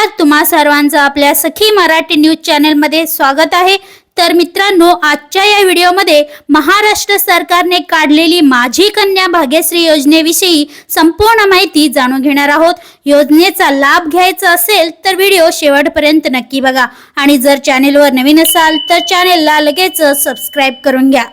नमस्कार तुम्हा सर्वांचं आपल्या सखी मराठी न्यूज चॅनलमध्ये स्वागत आहे. तर मित्रांनो आजच्या या व्हिडिओमध्ये महाराष्ट्र सरकारने काढलेली माझी कन्या भाग्यश्री योजनेविषयी संपूर्ण माहिती जाणून घेणार आहोत. योजनेचा लाभ घ्यायचा असेल तर व्हिडिओ शेवटपर्यंत नक्की बघा. आणि जर चॅनेलवर नवीन असाल तर चॅनेलला लगेच सबस्क्राईब करून घ्या.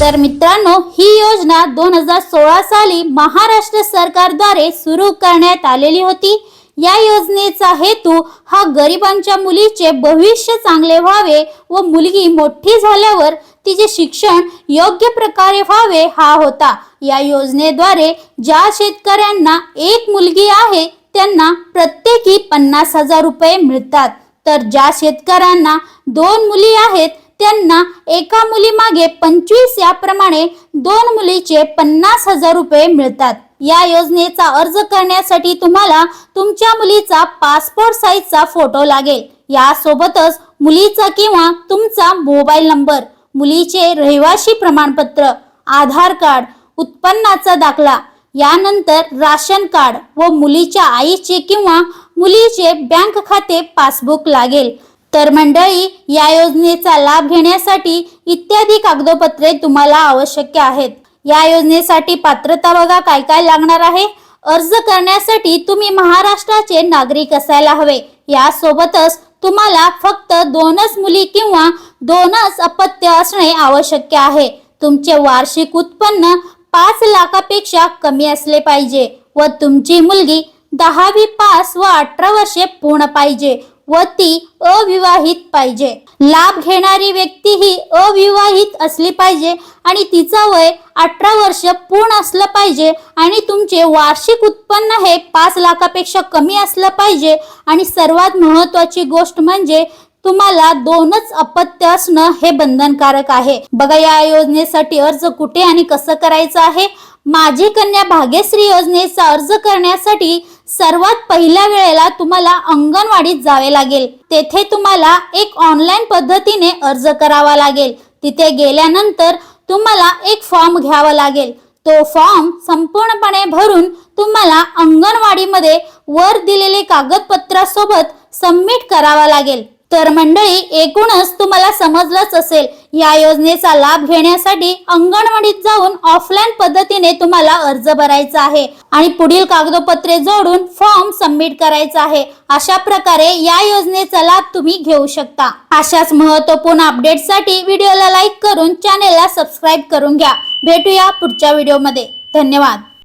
तर मित्रांनो ही योजना दोन हजार सोळा साली महाराष्ट्र सरकारद्वारे सुरू करण्यात आलेली होती. या योजनेचा हेतू हा गरिबांच्या मुलीचे भविष्य चांगले व्हावे व मुलगी मोठी झाल्यावर तिचे शिक्षण योग्य प्रकारे व्हावे हा होता. या योजनेद्वारे ज्या शेतकऱ्यांना एक मुलगी आहे त्यांना प्रत्येकी पन्नास हजार रुपये मिळतात. तर ज्या शेतकऱ्यांना दोन मुली आहेत त्यांना एका मुलीमागे पंचवीस याप्रमाणे दोन मुलीचे पन्नास हजार रुपये मिळतात. या योजनेचा अर्ज करण्यासाठी तुम्हाला तुमच्या मुलीचा पासपोर्ट साईजचा फोटो लागेल. यासोबतच मुलीचा किंवा तुमचा मोबाईल नंबर मुलीचे रहिवासी प्रमाणपत्र आधार कार्ड उत्पन्नाचा दाखला यानंतर राशन कार्ड व मुलीच्या आईचे किंवा मुलीचे बँक खाते पासबुक लागेल. तर मंडळी या योजनेचा लाभ घेण्यासाठी इत्यादी कागदोपत्रे तुम्हाला आवश्यक आहेत. या योजनेसाठी पात्रता बघा काय काय लागणार आहे. अर्ज करण्यासाठी तुम्ही महाराष्ट्राचे नागरिक असायला हवे. यासोबतच तुम्हाला फक्त दोनच मुली किंवा दोनच अपत्य असणे आवश्यक आहे. तुमचे वार्षिक उत्पन्न पाच लाखापेक्षा कमी असले पाहिजे व तुमची मुलगी दहावी पास व अठरा वर्षे पूर्ण पाहिजे. व ती अविवाहित पाहिजे. लाभ घेणारी व्यक्ती ही अविवाहित असली पाहिजे आणि तिचा वय अठरा वर्ष पूर्ण असलं पाहिजे आणि तुमचे वार्षिक उत्पन्न हे पाच लाखापेक्षा कमी असलं पाहिजे. आणि सर्वात महत्वाची गोष्ट म्हणजे तुम्हाला दोनच अपत्य असणं हे बंधनकारक आहे. बघा या योजनेसाठी अर्ज कुठे आणि कसं करायचं आहे? माझी कन्या भाग्यश्री योजनेचा अर्ज करण्यासाठी सर्वात पहिल्या वेळेला तुम्हाला अंगणवाडीत जावे लागेल. तेथे तुम्हाला एक ऑनलाईन पद्धतीने अर्ज करावा लागेल. तिथे गेल्यानंतर तुम्हाला एक फॉर्म घ्यावा लागेल. तो फॉर्म संपूर्णपणे भरून तुम्हाला अंगणवाडीमध्ये वर दिलेले कागदपत्रासोबत सबमिट करावा लागेल. तर मंडळी एकूणच तुम्हाला समजलंच असेल या योजनेचा लाभ घेण्यासाठी अंगणवाडीत जाऊन ऑफलाईन पद्धतीने तुम्हाला अर्ज भरायचा आहे आणि पुढील कागदपत्रे जोडून फॉर्म सबमिट करायचा आहे. अशा प्रकारे या योजनेचा लाभ तुम्ही घेऊ शकता. अशाच महत्त्वपूर्ण अपडेटसाठी व्हिडिओला लाईक करून चॅनेलला सबस्क्राईब करून घ्या. भेटूया पुढच्या व्हिडिओमध्ये धन्यवाद.